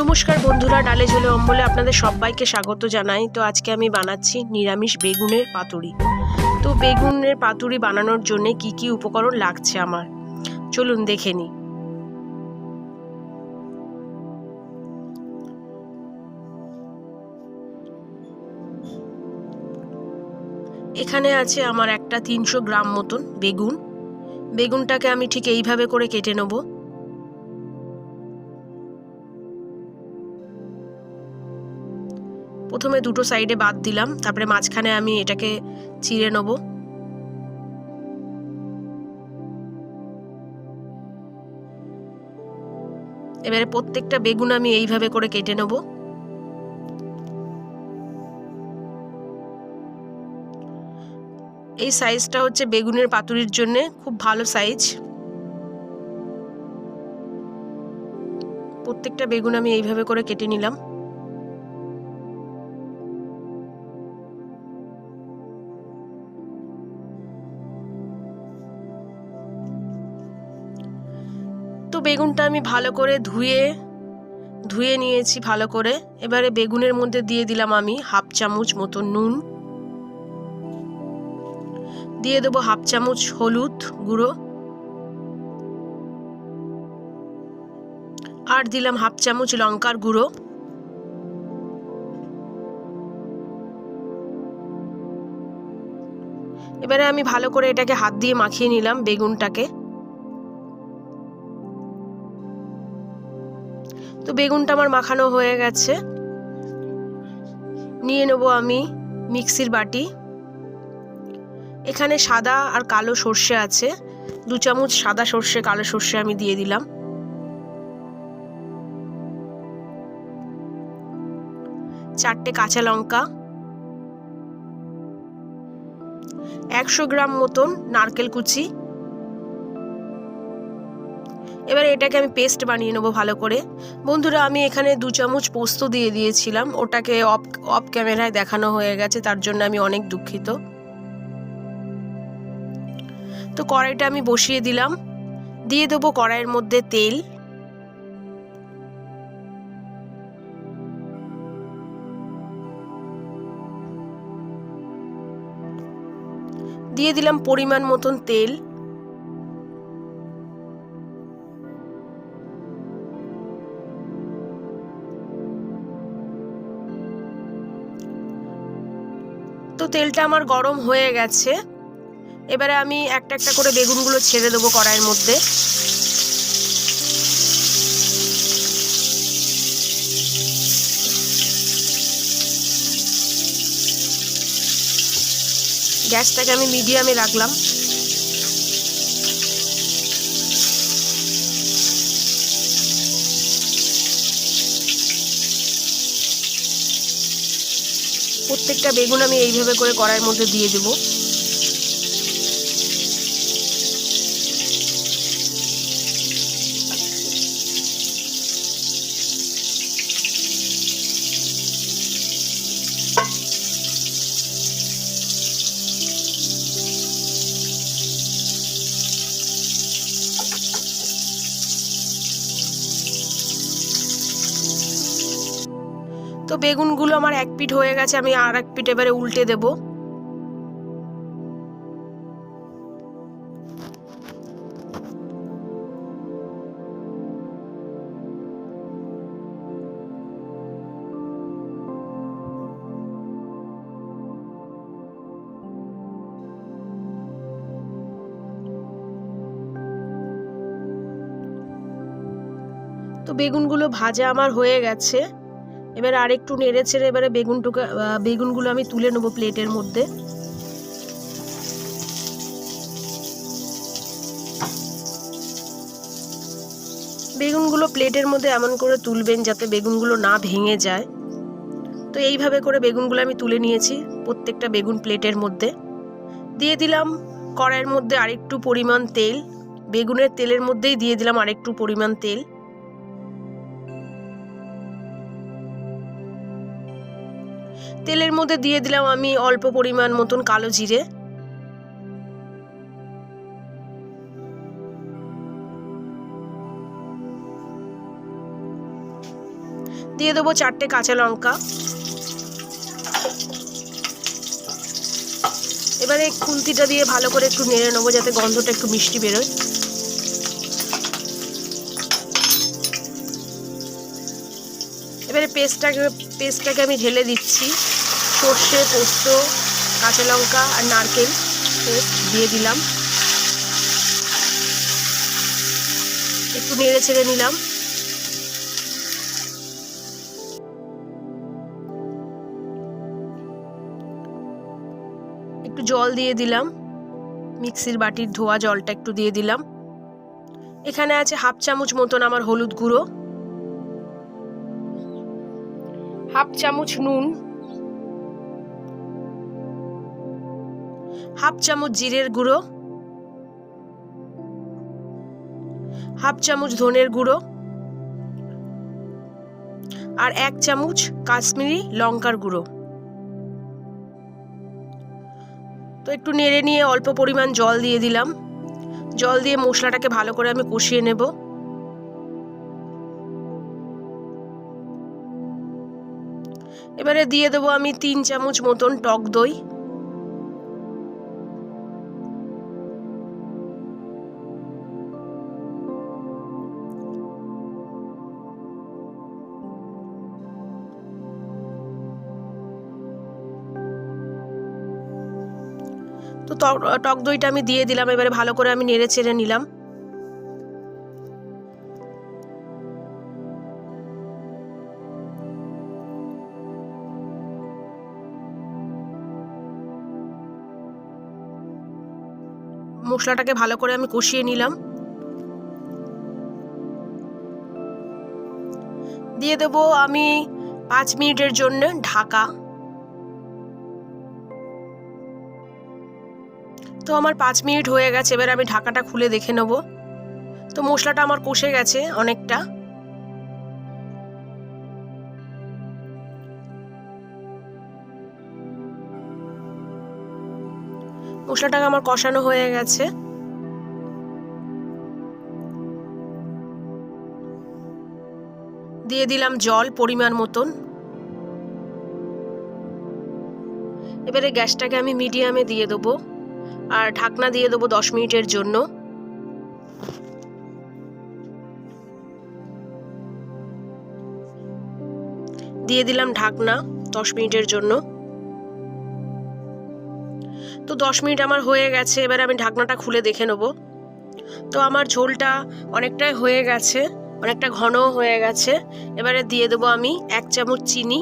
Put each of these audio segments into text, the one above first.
নমস্কার বন্ধুরা, ডালে ঝোলে অম্বলে আপনাদের সবাইকে স্বাগত জানাই। তো আজকে আমি বানাচ্ছি নিরামিষ বেগুনের পাতুরি। তো বেগুনের পাতুরি বানানোর জন্য কি কি উপকরণ লাগছে আমার? চলুন দেখে নিই। এখানে আছে আমার একটা তিনশো গ্রাম মতন বেগুন। বেগুনটাকে আমি ঠিক এইভাবে করে কেটে নেব। প্রথমে দুটো সাইডে বাদ দিলাম, তারপরে মাঝখানে আমি এটাকে চিড়ে নেব। এবারে প্রত্যেকটা বেগুন আমি এইভাবে করে কেটে নেব। এই সাইজটা হচ্ছে বেগুনের পাতুরির জন্য, খুব ভালো সাইজ প্রত্যেকটা বেগুন আমি এইভাবে করে কেটে নিলাম। তো বেগুনটা আমি ভালো করে ধুয়ে ধুয়ে নিয়েছি ভালো করে। এবারে বেগুনের মধ্যে দিয়ে দিলাম আমি হাফ চামচ মতো নুন। দিয়ে দেবো হাফ চামচ হলুদ গুঁড়ো। আর দিলাম হাফ চামচ লঙ্কার গুঁড়ো। এবারে আমি ভালো করে এটাকে হাত দিয়ে মাখিয়ে নিলাম বেগুনটাকে। তো বেগুনটা আমার মাখানো হয়ে গেছে। নিয়ে নেব আমি মিক্সির বাটি। এখানে সাদা আর কালো সর্ষে আছে। দু চামচ সাদা সর্ষে, কালো সর্ষে আমি দিয়ে দিলাম। চারটে কাঁচা লঙ্কা। একশো গ্রাম মতন নারকেল কুচি। এবার এটাকে আমি পেস্ট বানিয়ে নেব ভালো করে। বন্ধুরা, আমি এখানে দু চামচ পোস্ত দিয়ে দিয়েছিলাম। ওটাকে অফ অফ ক্যামেরায় দেখানো হয়ে গেছে, তার জন্য আমি অনেক দুঃখিত। তো কড়াইটা আমি বসিয়ে দিলাম। দিয়ে দেবো কড়াইয়ের মধ্যে তেল। দিয়ে দিলাম পরিমাণ মতন তেল। তেলটা আমার গরম হয়ে গেছে। এবারে আমি একটা একটা করে বেগুনগুলো ছেড়ে দেবো কড়াইয়ের মধ্যে। গ্যাসটাকে আমি মিডিয়ামে রাখলাম। প্রত্যেকটা বেগুন আমি এইভাবে করে কড়াইয়ের মধ্যে দিয়ে দেবো। বেগুনগুলো আমার এক পিঠ হয়ে গেছে, আমি আর এক পিঠ এবারে উল্টে দেব। তো বেগুনগুলো ভাজা আমার হয়ে গেছে। এবার আরেকটু নেড়ে ছেড়ে এবারে বেগুনটুকে বেগুনগুলো আমি তুলে নেব প্লেটের মধ্যে। বেগুনগুলো প্লেটের মধ্যে এমন করে তুলবেন যাতে বেগুনগুলো না ভেঙে যায়। তো এইভাবে করে বেগুনগুলো আমি তুলে নিয়েছি প্রত্যেকটা বেগুন প্লেটের মধ্যে। দিয়ে দিলাম কড়াইয়ের মধ্যে আরেকটু পরিমাণ তেল। বেগুনের তেলের মধ্যেই দিয়ে দিলাম আরেকটু পরিমাণ তেল। তেলের মধ্যে দিয়ে দিলাম আমি অল্প পরিমাণ মতন কালো জিরে। দিয়ে দেবো চারটে কাঁচা লঙ্কা। এবারে খুন্তিটা দিয়ে ভালো করে একটু নেড়ে নেব যাতে গন্ধটা একটু মিষ্টি বেরোয়। পেস্টটাকে পেস্টটাকে আমি ঢেলে দিচ্ছি। সর্ষে, পোস্ত, কাঁচা লঙ্কা আর নারকেল পেস্ট দিয়ে দিলাম। একটু নেড়ে ছেড়ে নিলাম। একটু জল দিয়ে দিলাম। মিক্সির বাটির ধোয়া জলটা একটু দিয়ে দিলাম। এখানে আছে হাফ চামচ মতন আমার হলুদ গুঁড়ো। হাফ চামচ নুন, হাফ চামচ জিরের গুঁড়ো, হাফ চামচ ধনের গুঁড়ো আর এক চামচ কাশ্মীরি লঙ্কার গুঁড়ো। তো একটু নেড়ে নিয়ে অল্প পরিমাণ জল দিয়ে দিলাম। জল দিয়ে মশলাটাকে ভালো করে আমি কষিয়ে নেব। এবারে দিয়ে দেবো আমি তিন চামচ মতন টক দই। তো টক দইটা আমি দিয়ে দিলাম, এবারে ভালো করে আমি নেড়ে চেড়ে নিলাম। মশলাটাকে ভালো করে আমি কষিয়ে নিলাম। দিয়ে দেব আমি পাঁচ মিনিটের জন্য ঢাকা। তো আমার পাঁচ মিনিট হয়ে গেছে, এবার আমি ঢাকাটা খুলে দেখে নেব। তো মশলাটা আমার কষে গেছে অনেকটা। মশলাটাকে আমার কষানো হয়ে গেছে। দিয়ে দিলাম জল পরিমাণ মতন। এবারে গ্যাসটাকে আমি মিডিয়ামে দিয়ে দেবো আর ঢাকনা দিয়ে দেবো দশ মিনিটের জন্য। দিয়ে দিলাম ঢাকনা দশ মিনিটের জন্য। তো দশ মিনিট আমার হয়ে গেছে, এবার আমি ঢাকনাটা খুলে দেখে নেব। তো আমার ঝোলটা অনেকটাই হয়ে গেছে, অনেকটা ঘন হয়ে গেছে। এবারে দিয়ে দেবো আমি এক চামচ চিনি।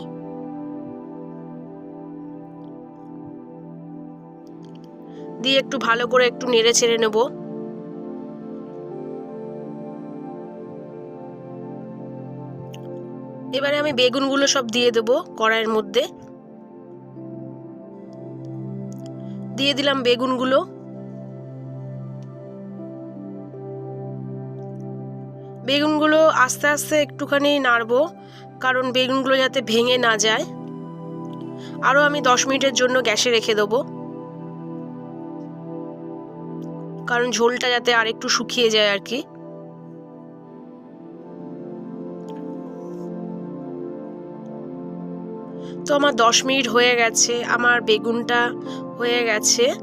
দিয়ে একটু ভালো করে একটু নেড়ে ছেড়ে নেব। এবারে আমি বেগুনগুলো সব দিয়ে দেবো কড়াইয়ের মধ্যে। দিয়ে দিলাম বেগুনগুলো। বেগুনগুলো আস্তে আস্তে একটুখানি নাড়বো, কারণ বেগুনগুলো যাতে ভেঙে না যায়। আরও আমি দশ মিনিটের জন্য গ্যাসে রেখে দেবো। কারণ ঝোলটা যাতে আর একটু শুকিয়ে যায় আর কি। তো আমার দশ মিনিট হয়ে গেছে, আমার বেগুনটা হয়ে গেছে।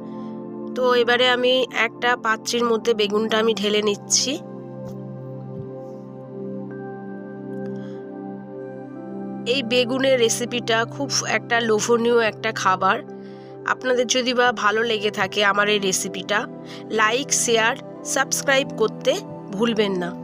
তো এবারে আমি একটা পাত্রের মধ্যে বেগুনটা আমি ঢেলে নিচ্ছি। এই বেগুনের রেসিপিটা খুব একটা লোভনীয় একটা খাবার। আপনাদের যদি বা ভালো লেগে থাকে আমার এই রেসিপিটা, লাইক, শেয়ার, সাবস্ক্রাইব করতে ভুলবেন না।